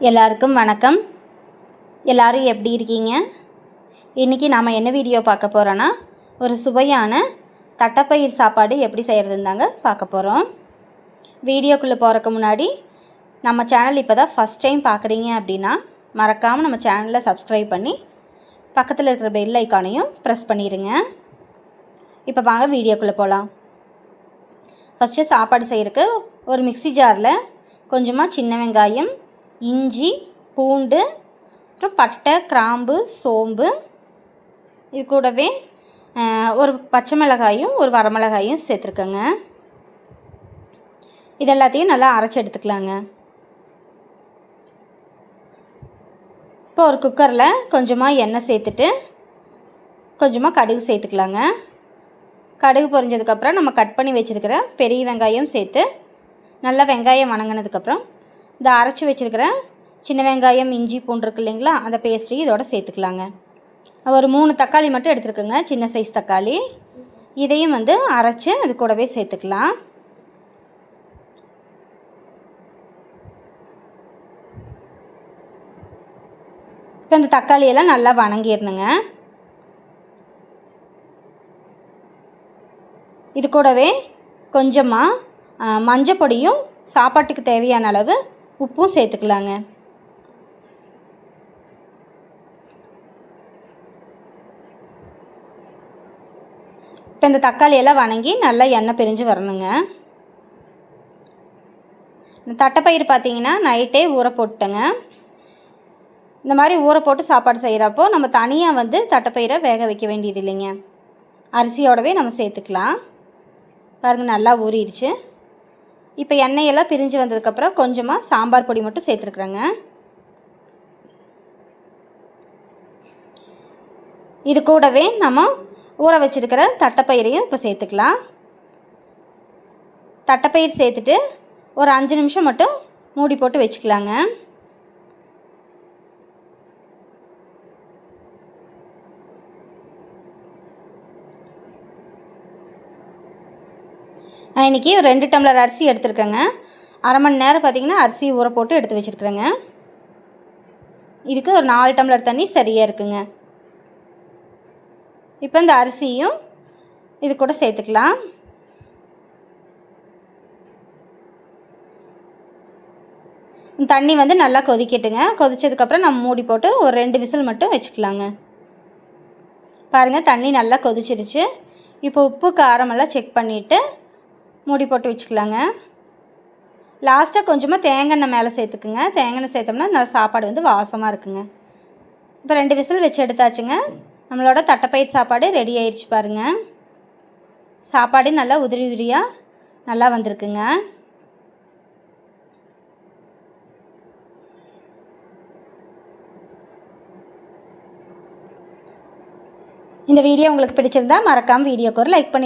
எல்லாருக்கும் வணக்கம். எல்லாரும் எப்படி இருக்கீங்க? இன்றைக்கி நாம் என்ன வீடியோ பார்க்க போகிறோன்னா ஒரு சுவையான தட்டைப்பயிர் சாப்பாடு எப்படி செய்கிறதுந்தாங்க பார்க்க போகிறோம் வீடியோக்குள்ளே போகிறக்கு முன்னாடி நம்ம சேனல் இப்போ தான் ஃபஸ்ட் டைம் பார்க்குறீங்க அப்படின்னா மறக்காமல் நம்ம சேனலை சப்ஸ்கிரைப் பண்ணி பக்கத்தில் இருக்கிற பெல் ஐக்கானையும் ப்ரெஸ் பண்ணிடுங்க இப்போ வாங்க வீடியோக்குள்ளே போகலாம் ஃபஸ்ட்டு சாப்பாடு செய்கிறதுக்கு ஒரு மிக்ஸி ஜாரில் கொஞ்சமாக சின்ன வெங்காயம் இஞ்சி பூண்டு அப்புறம் பட்டை கிராம்பு சோம்பு. இது கூடவே ஒரு பச்சை மிளகாயும் ஒரு வரமிளகாயும் சேர்த்துருக்கேங்க. இது எல்லாத்தையும் நல்லா அரைச்சி எடுத்துக்கலாங்க. இப்போ ஒரு குக்கரில் கொஞ்சமாக எண்ணெய் சேர்த்துட்டு கொஞ்சமாக கடுகு சேர்த்துக்கலாங்க. கடுகு பொரிஞ்சதுக்கப்புறம் நம்ம கட் பண்ணி வச்சுருக்கிற பெரிய வெங்காயம் சேர்த்து நல்லா வெங்காயம் வணங்கினதுக்கப்புறம் இந்த அரைச்சி வச்சுருக்கிற சின்ன வெங்காயம் இஞ்சி பூண்டு இருக்கு இல்லைங்களா? அந்த பேஸ்ட்டையும் இதோட சேர்த்துக்கலாங்க. ஒரு மூணு தக்காளி மட்டும் எடுத்துருக்குங்க. சின்ன சைஸ் தக்காளி. இதையும் வந்து அரைச்சி அது கூடவே சேர்த்துக்கலாம். இப்போ இந்த தக்காளியெல்லாம் நல்லா வணங்கிடணுங்க. இது கூடவே கொஞ்சமாக மஞ்சள் பொடியும் சாப்பாட்டுக்கு தேவையான அளவு உப்பும் சேர்த்துக்கலாங்க. இப்போ இந்த தக்காளியெல்லாம் வணங்கி நல்லா எண்ணெய் பிரிஞ்சு வரணுங்க. இந்த தட்டைப்பயிர் பார்த்தீங்கன்னா நைட்டே ஊற போட்டுட்டேங்க. இந்த மாதிரி ஊற போட்டு சாப்பாடு செய்கிறப்போ நம்ம தனியாக வந்து தட்டைப்பயிரை வேக வைக்க வேண்டியது இல்லைங்க. அரிசியோடவே நம்ம சேர்த்துக்கலாம். பாருங்கள் நல்லா ஊறிடுச்சு. இப்போ எண்ணெயெல்லாம் பிரிஞ்சு வந்ததுக்கப்புறம் கொஞ்சமாக சாம்பார் பொடி மட்டும் சேர்த்துருக்குறேங்க. இது கூடவே நம்ம ஊற வச்சுருக்கிற தட்டைப்பயிரையும் இப்போ சேர்த்துக்கலாம். தட்டைப்பயிர் சேர்த்துட்டு ஒரு அஞ்சு நிமிஷம் மட்டும் மூடி போட்டு வச்சுக்கலாங்க. நான் இன்றைக்கி ரெண்டு டம்ளர் அரிசி எடுத்துருக்கேங்க. அரை மணி நேரம் பார்த்திங்கன்னா அரிசி ஊற போட்டு எடுத்து வச்சுருக்குறேங்க. இதுக்கு ஒரு நாலு டம்ளர் தண்ணி சரியாக இருக்குங்க. இப்போ இந்த அரிசியும் இது கூட சேர்த்துக்கலாம். தண்ணி வந்து நல்லா கொதிக்கட்டுங்க. கொதித்ததுக்கப்புறம் நம்ம மூடி போட்டு ஒரு ரெண்டு விசில் மட்டும் வச்சுக்கலாங்க. பாருங்கள் தண்ணி நல்லா கொதிச்சிருச்சு. இப்போ உப்பு காரமெல்லாம் செக் பண்ணிவிட்டு மூடி போட்டு வச்சுக்கலாங்க. லாஸ்ட்டாக கொஞ்சமாக தேங்காய் மேலே சேர்த்துக்குங்க. தேங்காய் எண்ணெய் சேர்த்தோம்னா நல்லா சாப்பாடு வந்து வாசமாக இருக்குங்க. இப்போ ரெண்டு விசில் வச்சு எடுத்தாச்சுங்க. நம்மளோட தட்டைப்பயிர் சாப்பாடு ரெடி ஆயிடுச்சு பாருங்கள் சாப்பாடு நல்லா உதிரி உதிரியாக நல்லா வந்திருக்குங்க. இந்த வீடியோ உங்களுக்கு பிடிச்சிருந்தா மறக்காமல் வீடியோக்கு ஒரு லைக் பண்ணி